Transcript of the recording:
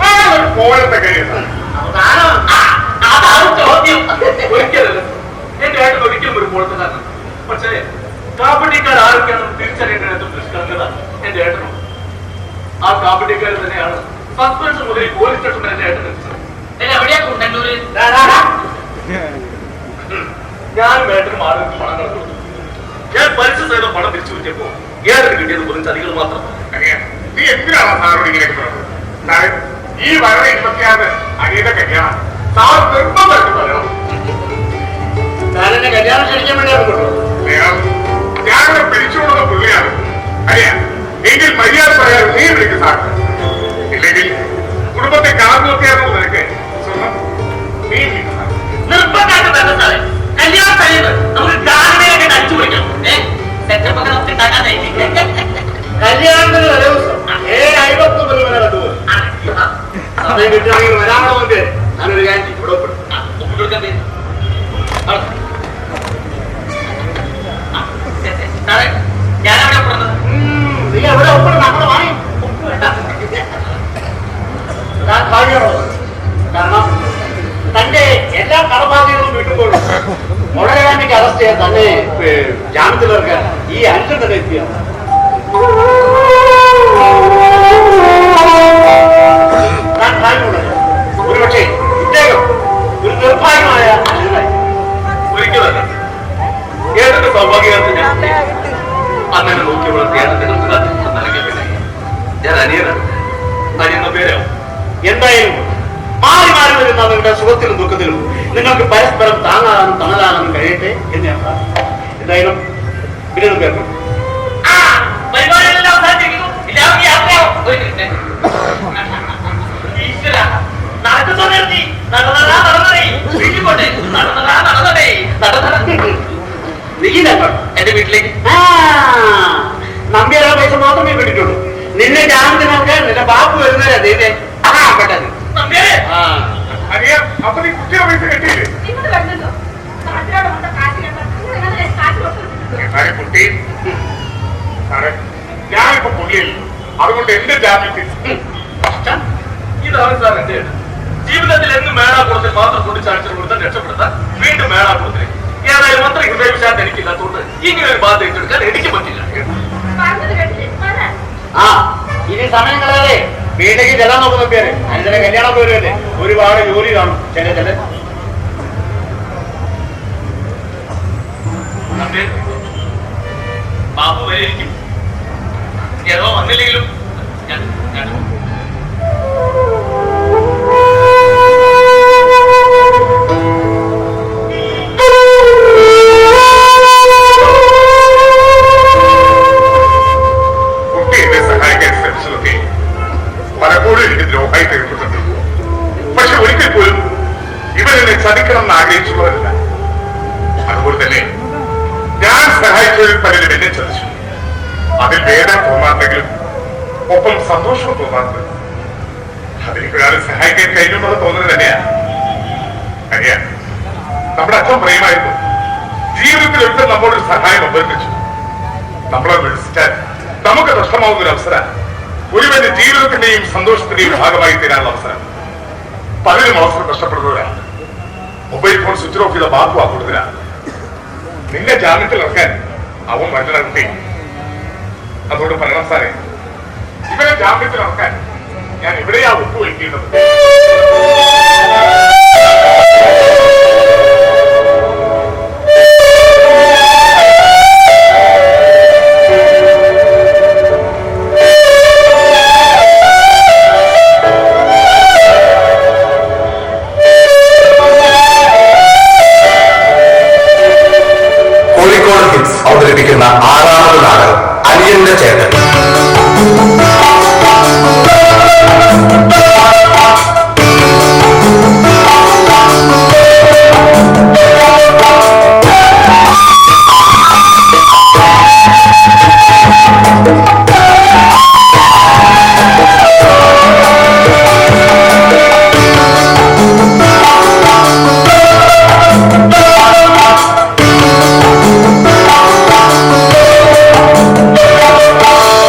ആ ഒരു കഴിയുന്നത് ഒരിക്കലും പക്ഷേ കാപ്പട്ടിക്കാർ ആരൊക്കെയാണെന്ന് തിരിച്ചറിയേണ്ടത് നിഷ്കളങ്കത എന്റെ ഏട്ടനും ആ തന്നെയാണ്. സസ്പെൻഷൻ മുതൽ പോലീസ് സ്റ്റേഷൻ വരെ എന്റെ ഏട്ടൻ എത്തിച്ചത് എവിടെയാ കുണ്ടന്നൂര്? ഡാ, ഡാ, ഡാ. ഞാൻ ആളുകൾക്ക് പണങ്ങൾ കൊടുത്തു ഞാൻ പലിശ സഹിതം പണം തിരിച്ചു വിറ്റപ്പോ ഏറെ കിട്ടിയത് കുറച്ച് ചതികൾ മാത്രം. അറിയാം നീ എന്തിനാണ് സാറോട് ഇങ്ങനെയൊക്കെ പറഞ്ഞത്? സാറേ ഈ വരണ ഇരുപത്തിയാറ് അനിയുടെ കല്യാണം. സാർ നിർബന്ധമായിട്ട് പറയണം. താനെന്നെ കല്യാണം കഴിക്കാൻ വേണ്ടിയാണ് കൊണ്ടു വേണം. ഞാനിവിടെ പിടിച്ചുകൊണ്ടുന്ന പുള്ളിയാണ്. അറിയാം എങ്കിൽ മര്യാദ പറയാൻ നീ വിളിക്കും സാർ. ഇല്ലെങ്കിൽ കുടുംബത്തെ കാർന്നു നോക്കിയാണോ നിനക്ക്. നീ നിർബന്ധമായിട്ട് തന്നെ സാറേ. കല്യാണം കഴിയുന്നത് നമുക്ക് ഗാനമേളൊക്കെ അടിച്ചു പിടിക്കണം കല്യാണത്തിന് സമയം കിട്ടുകയാണെങ്കിൽ വരാണമെങ്കിൽ ഞാനൊരു കാര്യം ചെയ്യും. ഇവിടെ ഒപ്പിടും. ഒപ്പിട്ടുകൊടുക്കാൻ സാറേ ഞാനവിടെ പറഞ്ഞത് ഉം, നീ എവിടെ ഒപ്പിടും നമ്മുടെ വാങ്ങി. കാരണം തന്റെ എല്ലാ കടബാധ്യതകളും വീട്ടുമ്പോഴും വളരെ വേണ്ടിക്ക് അറസ്റ്റ് ചെയ്യാൻ തന്നെ ജാമ്യത്തിലിറക്കാൻ ഈ അഞ്ചു തന്നെ എത്തിയാണ്. നിങ്ങൾക്ക് പരസ്പരം താങ്ങാനും തണലാകാനും കഴിയട്ടെ എന്ന് ഞാൻ പ്രാർത്ഥിക്കുന്നു. എന്തായാലും പിന്നീട് കേൾക്കും കേട്ടോ എന്റെ വീട്ടിലേക്ക്. ആ നമ്പിയാരുടെ പൈസ മാത്രമേ കിട്ടിയിട്ടുള്ളൂ നിന്നെ ജാമ്യത്തിനൊക്കെ നിന്റെ ബാപ്പു വരുന്നവരെ ദൈവേ. ആ പെട്ടെന്ന്. നമ്പ്യാരെ. ആ. അറിയാം അപ്പൊ നീ കുട്ടിയുടെ പൈസ കെട്ടിയില്ലേ എന്നാലും കുട്ടി സാറേ ഞാനിപ്പോ പുള്ളിയല്ല അതുകൊണ്ട് എന്റെ ജാമ്യത്തിൽ ഇതാണ് സാർ എന്റെ. ജീവിതത്തിൽ എന്നും മേളാകുളത്തിൽ മാത്രം കൊണ്ടിച്ചാഴ്ച കൊടുത്താൽ രക്ഷപ്പെടുത്താൻ വീണ്ടും മേളാകുളത്തിലേക്ക്. ഏതായാലും അത്ര ഹൃദയവിശാന്തി എനിക്കില്ലാത്തതുകൊണ്ട് ഇങ്ങനെ ഒരു ബാധ ഏറ്റെടുക്കാൻ എനിക്ക് പറ്റില്ല. ആ ഇനി സമയം കളയാതെ വീട്ടിലേക്ക് ചെല്ലാൻ നോക്കുന്ന പേര്. അതിന്റെ കല്യാണം വരുമല്ലേ ഒരുപാട് ജോലി കാണും. ചെല ചെല ബാബു വരെ ഇരിക്കും. ഏതോ വന്നില്ലെങ്കിലും പലരും എന്നെ ചതിച്ചു അതിൽ വേദന തോന്നാറുണ്ടെങ്കിലും ഒപ്പം സന്തോഷവും തോന്നാറുണ്ട് അതിനൊരാളെ സഹായിക്കാൻ കഴിയുമെന്നുള്ള തോന്നുന്നത് തന്നെയാ. നമ്മുടെ അച്ഛൻ പ്രിയമായിരുന്നു ജീവിതത്തിൽ ഒരിക്കൽ നമ്മളൊരു സഹായം അഭ്യർത്ഥിച്ചു. നമ്മളെ വിളിച്ചാൽ നമുക്ക് നഷ്ടമാവുന്ന ഒരു അവസരം ഒരുവന്റെ ജീവിതത്തിന്റെയും സന്തോഷത്തിന്റെയും ഭാഗമായി തീരാനുള്ള അവസരം. പലരും അവസരം നഷ്ടപ്പെടുന്നവരാണ്. മൊബൈൽ ഫോൺ സ്വിച്ച് ഓഫ് ചെയ്ത ആ കൂടുതലാണ്. നിന്റെ ജാമ്യത്തിൽ ഇറക്കാൻ അവൻ വല്ലടത്തി അതുകൊണ്ട് പറയണം സാറേ ഇവരെ ജാമ്യത്തിൽ ഇറക്കാൻ ഞാൻ ഇവിടെയാ ഒപ്പുവയ്ക്കേണ്ടത്. കോഴിക്കോട് അവതരിപ്പിക്കുന്ന ആറാമത് നാടകം അലിയന്റെ ചേട്ടൻ.